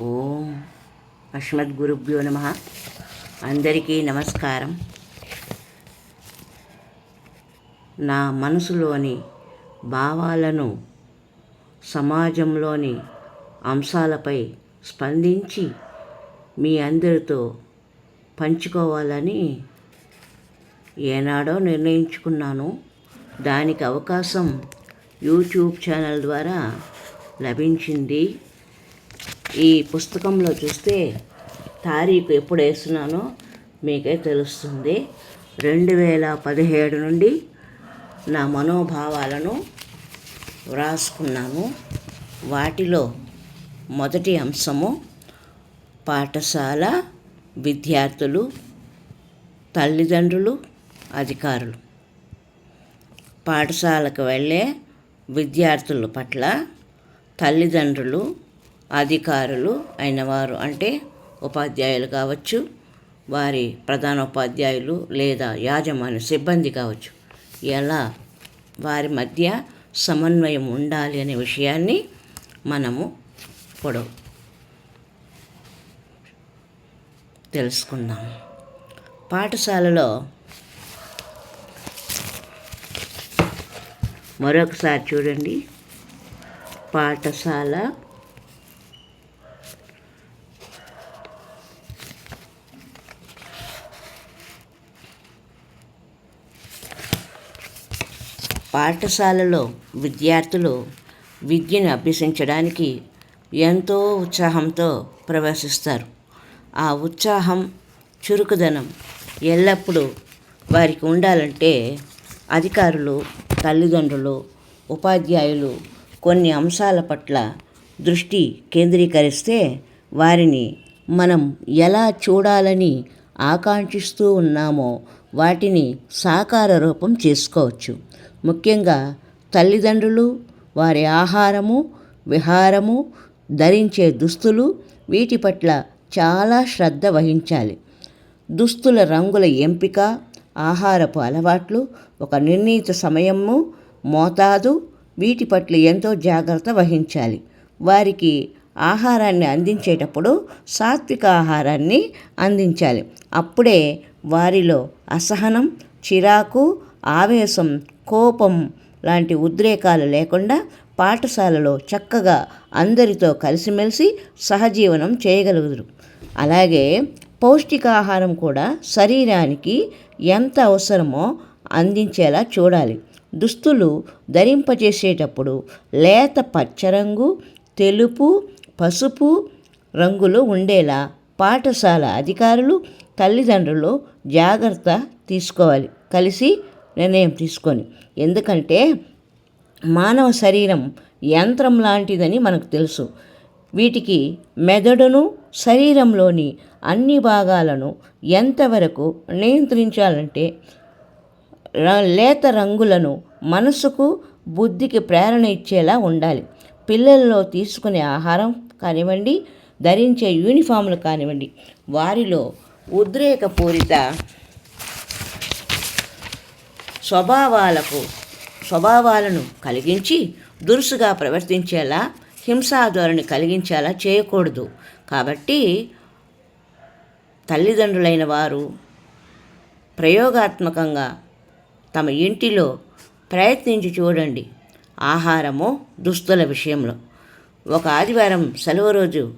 ఓం అస్మద్గురుభ్యో నమ. అందరికీ నమస్కారం. నా మనసులోని భావాలను సమాజంలోని అంశాలపై స్పందించి మీ అందరితో పంచుకోవాలని ఏనాడో నిర్ణయించుకున్నాను. దానికి అవకాశం యూట్యూబ్ ఛానల్ ద్వారా లభించింది. ఈ పుస్తకంలో చూస్తే తారీఖు ఎప్పుడు వేస్తున్నానో మీకే తెలుస్తుంది. రెండు వేల పదిహేడు నుండి నా మనోభావాలను వ్రాసుకున్నాను వాటిలో మొదటి అంశము పాఠశాల విద్యార్థులు తల్లిదండ్రులు అధికారులు. పాఠశాలకు వెళ్ళే విద్యార్థుల పట్ల తల్లిదండ్రులు అధికారులు అయిన వారు అంటే ఉపాధ్యాయులు కావచ్చు వారి ప్రధాన ఉపాధ్యాయులు లేదా యాజమాన్య సిబ్బంది కావచ్చు. ఎలా? వారి మధ్య సమన్వయం ఉండాలి అనే విషయాన్ని మనము ఇప్పుడు తెలుసుకుందాం. పాఠశాలలో మరొకసారి చూడండి. పాఠశాల పాఠశాలలో విద్యార్థులు విద్యను అభ్యసించడానికి ఎంతో ఉత్సాహంతో ప్రవేశిస్తారు. ఆ ఉత్సాహం చురుకుదనం ఎల్లప్పుడూ వారికి ఉండాలంటే అధికారులు తల్లిదండ్రులు ఉపాధ్యాయులు కొన్ని అంశాల పట్ల దృష్టి కేంద్రీకరిస్తే వారిని మనం ఎలా చూడాలని ఆకాంక్షిస్తూ ఉన్నామో వాటిని సాకార రూపం చేసుకోవచ్చు. ముఖ్యంగా తల్లిదండ్రులు వారి ఆహారము విహారము ధరించే దుస్తులు వీటి పట్ల చాలా శ్రద్ధ వహించాలి. దుస్తుల రంగుల ఎంపిక ఆహారపు అలవాట్లు ఒక నిర్ణీత సమయము మోతాదు వీటి పట్ల ఎంతో జాగ్రత్త వహించాలి. వారికి ఆహారాన్ని అందించేటప్పుడు సాత్విక ఆహారాన్ని అందించాలి. అప్పుడే వారిలో అసహనం చిరాకు ఆవేశం కోపం లాంటి ఉద్రేకాలు లేకుండా పాఠశాలలో చక్కగా అందరితో కలిసిమెలిసి సహజీవనం చేయగలుగుతారు అలాగే పౌష్టికాహారం కూడా శరీరానికి ఎంత అవసరమో అందించేలా చూడాలి. దుస్తులు ధరింపజేసేటప్పుడు లేత పచ్చరంగు తెలుపు పసుపు రంగులు ఉండేలా పాఠశాల అధికారులు తల్లిదండ్రులు జాగ్రత్త తీసుకోవాలి. కలిసి నిర్ణయం తీసుకొని ఎందుకంటే మానవ శరీరం యంత్రం లాంటిదని మనకు తెలుసు. వీటికి మెదడును శరీరంలోని అన్ని భాగాలను ఎంతవరకు నియంత్రించాలంటే లేత రంగులను మనసుకు బుద్ధికి ప్రేరణ ఇచ్చేలా ఉండాలి. పిల్లల్లో తీసుకునే ఆహారం కానివ్వండి ధరించే యూనిఫామ్లు కానివ్వండి వారిలో ఉద్రేకపూరిత స్వభావాలకు స్వభావాలను కలిగించి దురుసుగా ప్రవర్తించేలా హింసాధోరణి కలిగించేలా చేయకూడదు. కాబట్టి తల్లిదండ్రులైన వారు ప్రయోగాత్మకంగా తమ ఇంటిలో ప్రయత్నించి చూడండి. ఆహారము దుస్తుల విషయంలో. ఒక ఆదివారం సెలవు రోజు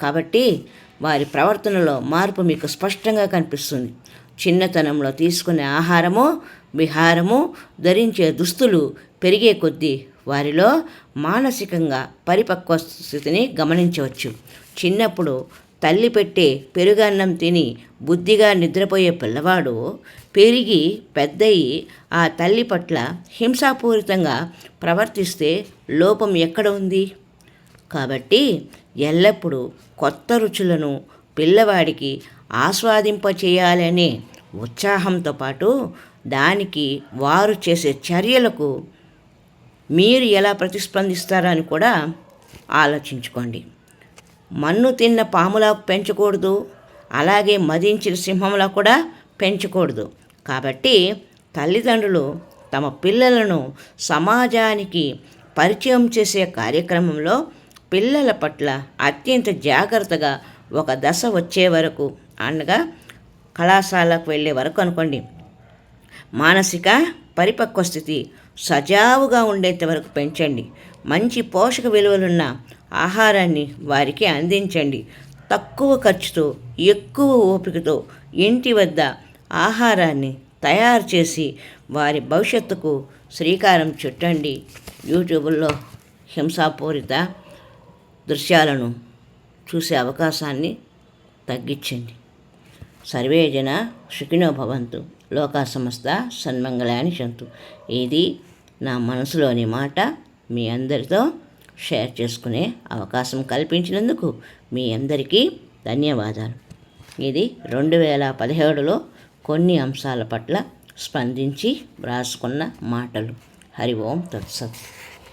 కాబట్టి వారి ప్రవర్తనలో మార్పు మీకు స్పష్టంగా కనిపిస్తుంది. చిన్నతనంలో తీసుకునే ఆహారము విహారము ధరించే దుస్తులు పెరిగే కొద్దీ వారిలో మానసికంగా పరిపక్వ స్థితిని గమనించవచ్చు. చిన్నప్పుడు తల్లి పెట్టే పెరుగన్నం తిని బుద్ధిగా నిద్రపోయే పిల్లవాడు పెరిగి పెద్దయి ఆ తల్లి పట్ల హింసాపూరితంగా ప్రవర్తిస్తే లోపం ఎక్కడ ఉంది? కాబట్టి ఎల్లప్పుడూ కొత్త రుచులను పిల్లవాడికి ఆస్వాదింపచేయాలనే ఉత్సాహంతో పాటు దానికి వారు చేసే చర్యలకు మీరు ఎలా ప్రతిస్పందిస్తారని కూడా ఆలోచించుకోండి. మన్ను తిన్న పాములా పెంచకూడదు అలాగే మదించిన సింహంలా కూడా పెంచకూడదు. కాబట్టి తల్లిదండ్రులు తమ పిల్లలను సమాజానికి పరిచయం చేసే కార్యక్రమంలో పిల్లల పట్ల అత్యంత జాగ్రత్తగా ఒక దశ వచ్చే వరకు అనగా కళాశాలకు వెళ్ళే వరకు అనుకోండి. మానసిక పరిపక్వ స్థితి సజావుగా ఉండేంత వరకు పెంచండి. మంచి పోషక విలువలున్న ఆహారాన్ని వారికి అందించండి. తక్కువ ఖర్చుతో ఎక్కువ ఓపికతో ఇంటి వద్ద ఆహారాన్ని తయారు చేసి వారి భవిష్యత్తుకు శ్రీకారం చుట్టండి. యూట్యూబ్లో హింసాపూరిత దృశ్యాలను చూసే అవకాశాన్ని తగ్గించండి. సర్వే జన సుఖినో భవంతు. లోకా సంస్థ సన్మంగళాన్ని చెంతు ఇది నా మనసులోని మాట. మీ అందరితో షేర్ చేసుకునే అవకాశం కల్పించినందుకు మీ అందరికీ ధన్యవాదాలు. ఇది రెండు వేల పదిహేడులో కొన్ని అంశాల పట్ల స్పందించి వ్రాసుకున్న మాటలు. హరి ఓం తత్సత్.